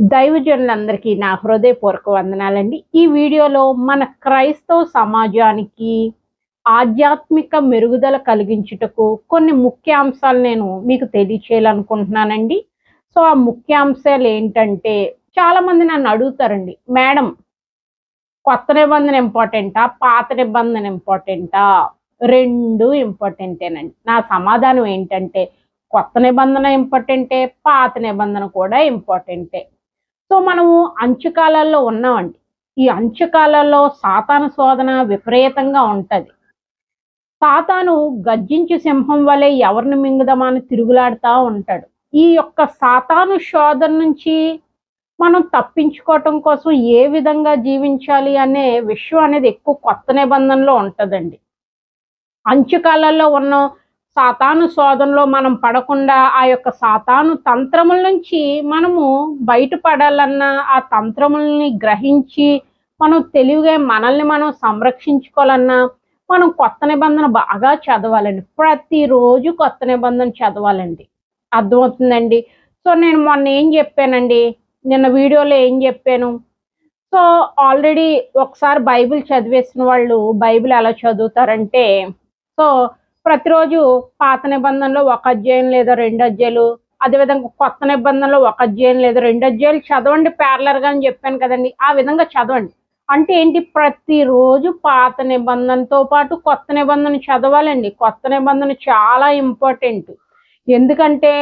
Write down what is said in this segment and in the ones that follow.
దైవజనులందరికీ నా హృదయపూర్వక వందనాలండి. ఈ వీడియోలో మన క్రైస్తవ సమాజానికి ఆధ్యాత్మిక మెరుగుదల కలిగించుటకు కొన్ని ముఖ్య అంశాలు నేను మీకు తెలియచేయాలనుకుంటున్నానండి. సో ఆ ముఖ్య అంశాలు ఏంటంటే చాలామంది నన్ను అడుగుతారండి మేడం కొత్త నిబంధన ఇంపార్టెంటా? పాత నిబంధన ఇంపార్టెంటా? రెండు ఇంపార్టెంటేనండి. నా సమాధానం ఏంటంటే కొత్త నిబంధన ఇంపార్టెంటే పాత నిబంధన కూడా ఇంపార్టెంటే. సో మనము అంచుకాలాల్లో ఉన్నామండి. ఈ అంచుకాలాల్లో సాతాను శోధన విపరీతంగా ఉంటుంది. సాతాను గర్జించు సింహం వలె ఎవరిని మింగుదామని తిరుగులాడుతూ ఉంటాడు. ఈ యొక్క సాతాను శోధన నుంచి మనం తప్పించుకోవటం కోసం ఏ విధంగా జీవించాలి అనే విషయం అనేది ఎక్కువ కొత్త నిబంధనలో ఉంటుందండి. అంచుకాలాల్లో ఉన్న సాతాను శోధనలో మనం పడకుండా ఆ యొక్క సాతాను తంత్రముల నుంచి మనము బయటపడాలన్నా ఆ తంత్రముల్ని గ్రహించి మనం తెలివిగా మనల్ని మనం సంరక్షించుకోవాలన్నా మనం కొత్త నిబంధన బాగా చదవాలండి. ప్రతిరోజు కొత్త నిబంధన చదవాలండి. అర్థమవుతుందండి? సో నేను మొన్న ఏం చెప్పానండి? నిన్న వీడియోలో ఏం చెప్పాను? సో ఆల్రెడీ ఒకసారి బైబిల్ చదివేసిన వాళ్ళు బైబిల్ ఎలా చదువుతారంటే సో ప్రతిరోజు పాత నిబంధనలో ఒక అధ్యాయం లేదా రెండు అధ్యాయులు అదేవిధంగా కొత్త నిబంధనలో ఒక అధ్యాయం లేదా రెండు అధ్యాయులు చదవండి ప్యారలర్గా అని చెప్పాను కదండి. ఆ విధంగా చదవండి. అంటే ఏంటి? ప్రతిరోజు పాత నిబంధనతో పాటు కొత్త నిబంధన చదవాలండి. కొత్త నిబంధన చాలా ఇంపార్టెంట్ ఎందుకంటే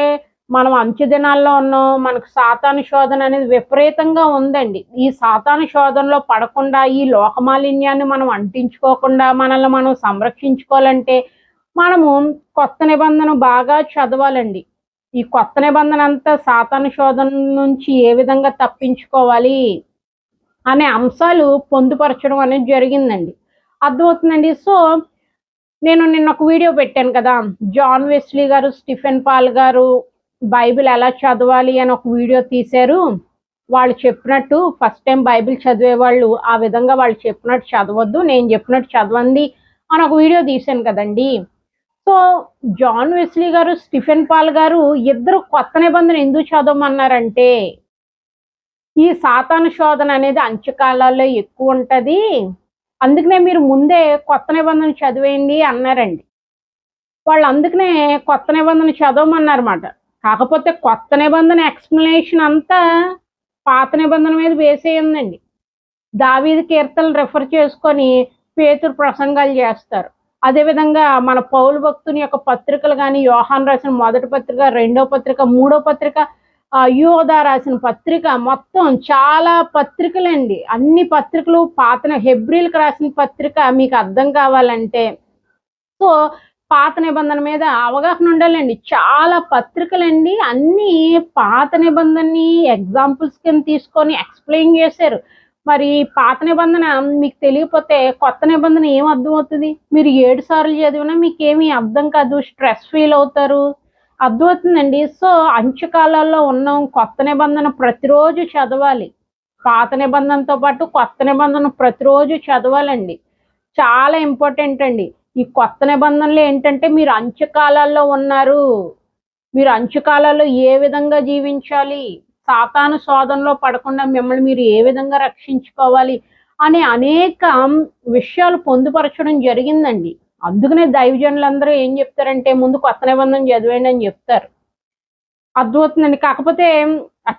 మనం అంచె దినాల్లో ఉన్నాం మనకు సాతాను శోధన అనేది విపరీతంగా ఉందండి. ఈ సాతాను శోధనలో పడకుండా ఈ లోకమాలిన్యాన్ని మనం అంటించుకోకుండా మనల్ని మనం సంరక్షించుకోవాలంటే మనము కొత్త నిబంధన బాగా చదవాలండి. ఈ కొత్త నిబంధన అంతా సాతాను శోధన నుంచి ఏ విధంగా తప్పించుకోవాలి అనే అంశాలు పొందుపరచడం అనేది జరిగిందండి. అర్థమవుతుందండి? సో నేను నిన్న ఒక వీడియో పెట్టాను కదా జాన్ వెస్లీ గారు స్టిఫెన్ పాల్ గారు బైబిల్ ఎలా చదవాలి అని ఒక వీడియో తీశారు. వాళ్ళు చెప్పినట్టు ఫస్ట్ టైం బైబిల్ చదివే వాళ్ళు ఆ విధంగా వాళ్ళు చెప్పినట్టు చదవద్దు నేను చెప్పినట్టు చదవండి అని ఒక వీడియో తీశాను కదండి. సో జాన్ వెస్లీ గారు స్టిఫెన్ పాల్ గారు ఇద్దరు కొత్త నిబంధన ఎందుకు చదవమన్నారంటే ఈ సాతాను శోధన అనేది అంచకాలలో ఎక్కువ ఉంటుంది. అందుకనే మీరు ముందే కొత్త నిబంధన చదివేయండి అన్నారండి. వాళ్ళు అందుకనే కొత్త నిబంధన చదవమన్నారన్నమాట. కాకపోతే కొత్త నిబంధన ఎక్స్ప్లెనేషన్ అంతా పాత నిబంధన మీద వేసే ఉందండి. దావీది కీర్తనలు రెఫర్ చేసుకొని పేతురు ప్రసంగాలు చేస్తారు. అదేవిధంగా మన పౌలు భక్తుని యొక్క పత్రికలు కానీ యోహాన్ రాసిన మొదటి పత్రిక రెండో పత్రిక మూడో పత్రిక యోధ రాసిన పత్రిక మొత్తం చాలా పత్రికలండి. అన్ని పత్రికలు పాత హెబ్రిల్కి రాసిన పత్రిక మీకు అర్థం కావాలంటే. సో పాత నిబంధన మీద అవగాహన ఉండాలండి. చాలా పత్రికలండి. అన్నీ పాత నిబంధనని ఎగ్జాంపుల్స్ కింద తీసుకొని ఎక్స్ప్లెయిన్ చేశారు. మరి పాత నిబంధన మీకు తెలియకపోతే కొత్త నిబంధన ఏం అర్థం అవుతుంది? మీరు ఏడు సార్లు చదివినా మీకు ఏమీ అర్థం కాదు స్ట్రెస్ ఫీల్ అవుతారు. అర్థమవుతుందండి సో అంచుకాలాల్లో ఉన్నాం. కొత్త నిబంధన ప్రతిరోజు చదవాలి. పాత నిబంధనతో పాటు కొత్త నిబంధన ప్రతిరోజు చదవాలండి. చాలా ఇంపార్టెంట్ అండి. ఈ కొత్త నిబంధనలు ఏంటంటే మీరు అంచుకాలాల్లో ఉన్నారు. మీరు అంచుకాలాల్లో ఏ విధంగా జీవించాలి? సాతాను శోధనలో పడకుండా మిమ్మల్ని మీరు ఏ విధంగా రక్షించుకోవాలి అనే అనేక విషయాలు పొందుపరచడం జరిగిందండి. అందుకనే దైవజనులందరూ ఏం చెప్తారంటే ముందు కొత్త నిబంధన చదివేయండి అని చెప్తారు. అర్థమవుతుందండి. కాకపోతే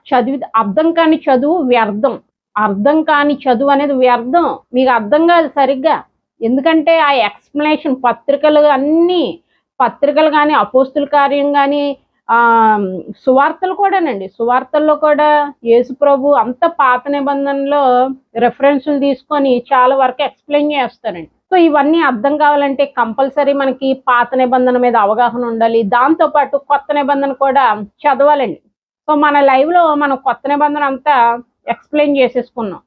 చదివి అర్థం కాని చదువు వ్యర్థం. అర్థం కాని చదువు అనేది వ్యర్థం. మీకు అర్థం కాదు సరిగ్గా. ఎందుకంటే ఆ ఎక్స్ప్లెనేషన్ పత్రికలు అన్నీ పత్రికలు కానీ అపోస్తుల కార్యం కానీ సువార్తలు కూడానండి. సువార్తల్లో కూడా యేసు ప్రభు అంత పాత నిబంధనలో రెఫరెన్స్లు తీసుకొని చాలా వరకు ఎక్స్ప్లెయిన్ చేస్తారండి. సో ఇవన్నీ అర్థం కావాలంటే కంపల్సరీ మనకి పాత నిబంధన మీద అవగాహన ఉండాలి. దాంతోపాటు కొత్త నిబంధన కూడా చదవాలండి. సో మన లైవ్లో మనం కొత్త నిబంధన అంతా ఎక్స్ప్లెయిన్ చేసేసుకున్నాం.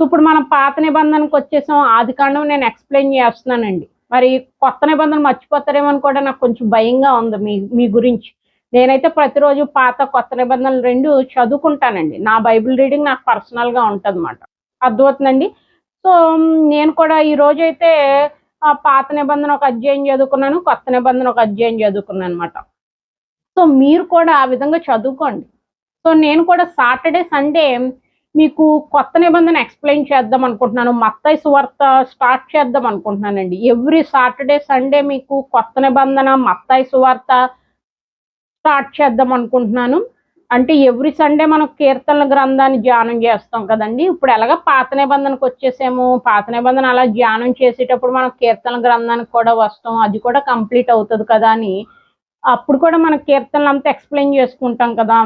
సో ఇప్పుడు మనం పాత నిబంధనకు వచ్చేసాం. ఆది కాండం నేను ఎక్స్ప్లెయిన్ చేస్తున్నానండి. మరి కొత్త నిబంధన మర్చిపోతారేమో అని కూడా నాకు కొంచెం భయంగా ఉంది మీ మీ గురించి. నేనైతే ప్రతిరోజు పాత కొత్త నిబంధనలు రెండు చదువుకుంటానండి. నా బైబిల్ రీడింగ్ నాకు పర్సనల్గా ఉంటుంది అనమాట అర్థమవుతుందండి సో నేను కూడా ఈ రోజు అయితే పాత నిబంధన ఒక అధ్యాయం చదువుకున్నాను కొత్త నిబంధన ఒక అధ్యాయం చదువుకున్నాను అనమాట సో మీరు కూడా ఆ విధంగా చదువుకోండి. సో నేను కూడా సాటర్డే సండే మీకు కొత్త నిబంధన ఎక్స్ప్లెయిన్ చేద్దాం అనుకుంటున్నాను. మత్తయి సువార్త స్టార్ట్ చేద్దాం అనుకుంటున్నానండి. ఎవ్రీ సాటర్డే సండే మీకు కొత్త నిబంధన మత్తాయి సువార్త స్టార్ట్ చేద్దాం అనుకుంటున్నాను. అంటే ఎవ్రీ సండే మనం కీర్తనల గ్రంథాన్ని ధ్యానం చేస్తాం కదండి. ఇప్పుడు ఎలాగ పాత నిబంధనకు వచ్చేసాము. పాత నిబంధన అలా ధ్యానం చేసేటప్పుడు మనం కీర్తనల గ్రంథానికి కూడా వస్తాం. అది కూడా కంప్లీట్ అవుతుంది కదా అని. అప్పుడు కూడా మన కీర్తనలు అంతా ఎక్స్ప్లెయిన్ చేసుకుంటాం కదా.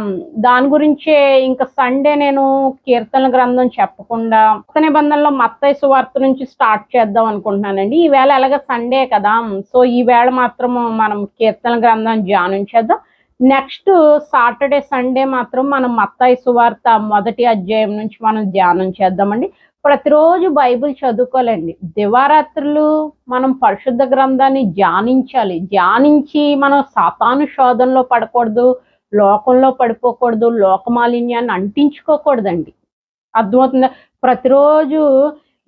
దాని గురించే ఇంకా సండే నేను కీర్తనల గ్రంథం చెప్పకుండా కొత్త నిబంధనలో మత్తైసు వార్త నుంచి స్టార్ట్ చేద్దాం అనుకుంటున్నానండి. ఈవేళ ఎలాగ సండే కదా. సో ఈవేళ మాత్రం మనం కీర్తనల గ్రంథం ధ్యానం చేద్దాం. నెక్స్ట్ సాటర్డే సండే మాత్రం మనం మత్తాయి సువార్త మొదటి అధ్యాయం నుంచి మనం ధ్యానం చేద్దామండి. ప్రతిరోజు బైబిల్ చదువుకోవాలండి. దివారాత్రులు మనం పరిశుద్ధ గ్రంథాన్ని ధ్యానించాలి. ధ్యానించి మనం సాతాను శోధనలో పడకూడదు లోకంలో పడిపోకూడదు లోకమాలిన్యాన్ని అంటించుకోకూడదండి. అర్థమవుతుందా? ప్రతిరోజు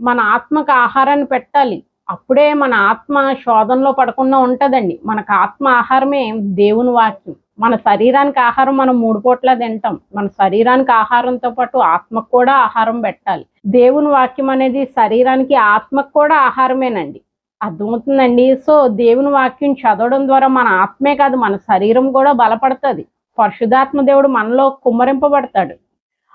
మన ఆత్మకు ఆహారాన్ని పెట్టాలి. అప్పుడే మన ఆత్మ శోధనలో పడకుండా ఉంటుందండి. మనకు ఆత్మ ఆహారమే దేవుని వాక్యం. మన శరీరానికి ఆహారం మనం మూడు పూట్ల తింటాం. మన శరీరానికి ఆహారంతో పాటు ఆత్మకు కూడా ఆహారం పెట్టాలి. దేవుని వాక్యం అనేది శరీరానికి ఆత్మకు కూడా ఆహారమేనండి. అర్థమవుతుందండి? సో దేవుని వాక్యం చదవడం ద్వారా మన ఆత్మే కాదు మన శరీరం కూడా బలపడుతుంది. పరిశుధాత్మ దేవుడు మనలో కుమ్మరింపబడతాడు.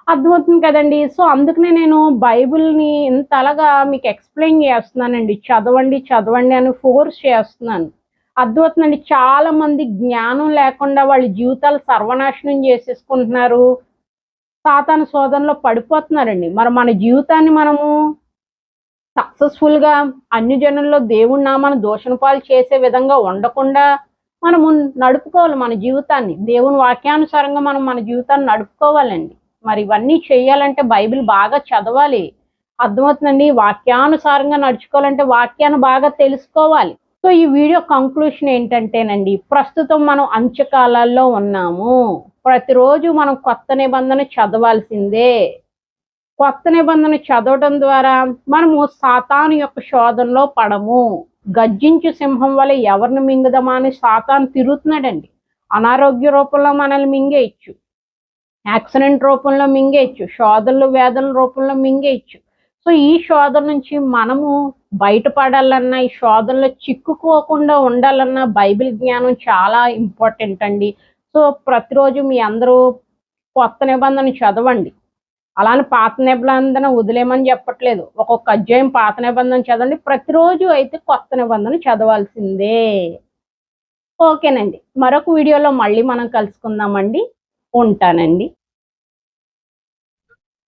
అర్థమవుతుంది కదండి. సో అందుకనే నేను బైబిల్ని ఇంతలాగా మీకు ఎక్స్ప్లెయిన్ చేస్తున్నానండి. చదవండి చదవండి అని ఫోర్స్ చేస్తున్నాను. అర్థమవుతుందండి. చాలా మంది జ్ఞానం లేకుండా వాళ్ళ జీవితాలు సర్వనాశనం చేసేసుకుంటున్నారు. తాతన శోధనలో పడిపోతున్నారండి. మరి మన జీవితాన్ని మనము సక్సెస్ఫుల్గా అన్ని జనుల్లో దేవుడి నామాన్ని దోషణపాలు చేసే విధంగా ఉండకుండా మనము నడుపుకోవాలి మన జీవితాన్ని. దేవుని వాక్యానుసారంగా మనం మన జీవితాన్ని నడుపుకోవాలండి. మరి ఇవన్నీ చేయాలంటే బైబిల్ బాగా చదవాలి. అర్థమవుతుందండి? వాక్యానుసారంగా నడుచుకోవాలంటే వాక్యాన్ని బాగా తెలుసుకోవాలి. సో ఈ వీడియో కంక్లూషన్ ఏంటంటేనండి ప్రస్తుతం మనం అంచకాలాల్లో ఉన్నాము. ప్రతిరోజు మనం కొత్త నిబంధన చదవాల్సిందే. కొత్త నిబంధన చదవడం ద్వారా మనము సాతాను యొక్క శోధనలో పడము. గర్జించు సింహం వల్ల ఎవరిని మింగుదామా అని సాతాను తిరుగుతున్నాడండి. అనారోగ్య రూపంలో మనల్ని మింగేయచ్చు. యాక్సిడెంట్ రూపంలో మింగేయచ్చు శోధనలు వేదనల రూపంలో మింగేయచ్చు. సో ఈ శోధన నుంచి మనము బయటపడాలన్నా ఈ శోధనలో చిక్కుకోకుండా ఉండాలన్నా బైబిల్ జ్ఞానం చాలా ఇంపార్టెంట్ అండి. సో ప్రతిరోజు మీ అందరూ కొత్త నిబంధన చదవండి. అలానే పాత నిబంధన వదిలేమని చెప్పట్లేదు. ఒక్కొక్క అధ్యాయం పాత నిబంధన చదవండి. ప్రతిరోజు అయితే కొత్త నిబంధన చదవాల్సిందే. ఓకేనండి. మరొక వీడియోలో మళ్ళీ మనం కలుసుకుందామండి. ఉంటానండి